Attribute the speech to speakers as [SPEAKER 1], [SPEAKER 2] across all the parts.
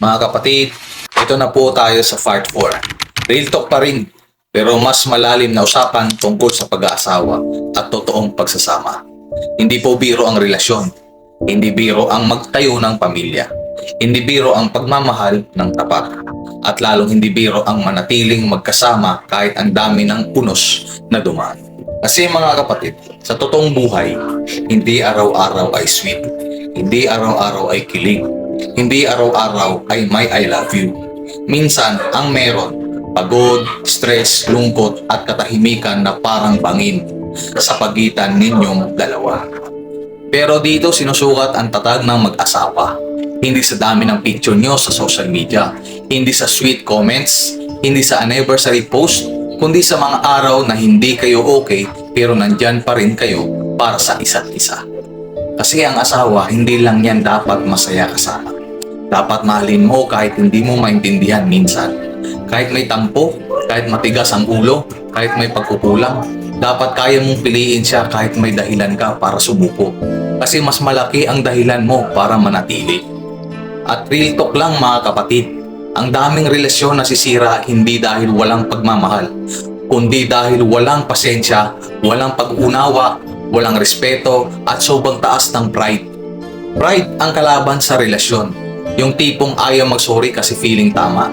[SPEAKER 1] Mga kapatid, ito na po tayo sa part 4. Real talk pa rin, pero mas malalim na usapan tungkol sa pag-aasawa at totoong pagsasama. Hindi po biro ang relasyon. Hindi biro ang magtayo ng pamilya. Hindi biro ang pagmamahal ng tapat. At lalong hindi biro ang manatiling magkasama kahit ang dami ng punos na dumaan. Kasi mga kapatid, sa totoong buhay, hindi araw-araw ay sweet. Hindi araw-araw ay kilig. Hindi araw-araw ay may I love you. Minsan, ang meron, pagod, stress, lungkot at katahimikan na parang bangin sa pagitan ninyong dalawa. Pero dito sinusukat ang tatag ng mag-asawa. Hindi sa dami ng picture nyo sa social media, hindi sa sweet comments, hindi sa anniversary post, kundi sa mga araw na hindi kayo okay pero nandyan pa rin kayo para sa isa't isa. Kasi ang asawa, hindi lang yan dapat masaya kasama. Dapat mahalin mo kahit hindi mo maintindihan minsan. Kahit may tampo, kahit matigas ang ulo, kahit may pagkukulang, dapat kaya mong piliin siya kahit may dahilan ka para sumuko. Kasi mas malaki ang dahilan mo para manatili. At real talk lang mga kapatid, ang daming relasyon nasisira hindi dahil walang pagmamahal, kundi dahil walang pasensya, walang pag-unawa, walang respeto at sobrang taas ng pride. Pride ang kalaban sa relasyon. Yung tipong ayaw mag-sorry kasi feeling tama.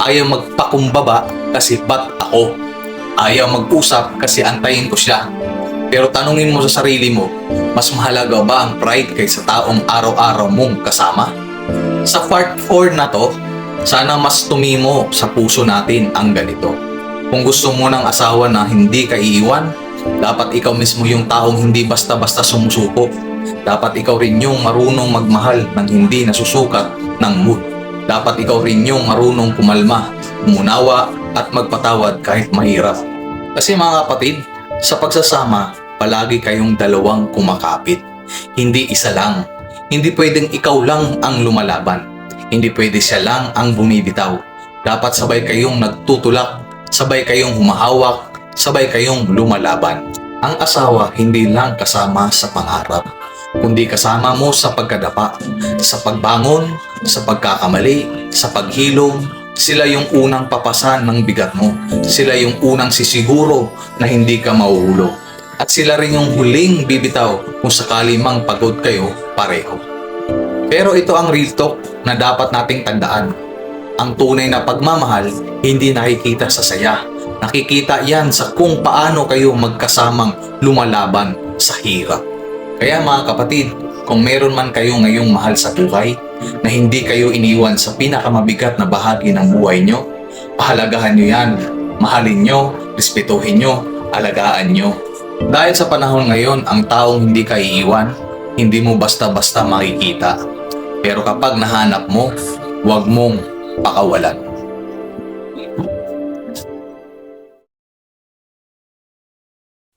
[SPEAKER 1] Ayaw magpakumbaba kasi ba't ako? Ayaw mag-usap kasi antayin ko siya. Pero tanungin mo sa sarili mo, mas mahalaga ba ang pride kaysa taong araw-araw mong kasama? Sa part 4 na to, sana mas tumimo sa puso natin ang ganito. Kung gusto mo ng asawa na hindi ka iiwan, dapat ikaw mismo yung taong hindi basta-basta sumusuko. Dapat ikaw rin yung marunong magmahal ng hindi nasusukat ng mood. Dapat ikaw rin yung marunong kumalma, umunawa at magpatawad kahit mahirap. Kasi mga kapatid, sa pagsasama, palagi kayong dalawang kumakapit. Hindi isa lang. Hindi pwedeng ikaw lang ang lumalaban. Hindi pwede siya lang ang bumibitaw. Dapat sabay kayong nagtutulak, sabay kayong humahawak, sabay kayong lumalaban. Ang asawa hindi lang kasama sa pangarap, kundi kasama mo sa pagkadapa, sa pagbangon, sa pagkakamali, sa paghilom, sila yung unang papasan ng bigat mo. Sila yung unang sisiguro na hindi ka mauhulog. At sila rin yung huling bibitaw kung sakali mang pagod kayo pareho. Pero ito ang real talk na dapat nating tandaan. Ang tunay na pagmamahal hindi nakikita sa saya. Nakikita yan sa kung paano kayo magkasamang lumalaban sa hirap. Kaya mga kapatid, kung meron man kayo ngayong mahal sa buhay, na hindi kayo iniwan sa pinakamabigat na bahagi ng buhay nyo, pahalagahan nyo yan, mahalin nyo, respetuhin nyo, alagaan nyo. Dahil sa panahon ngayon, ang taong hindi ka iiwan, hindi mo basta-basta makikita. Pero kapag nahanap mo, huwag mong pakawalan.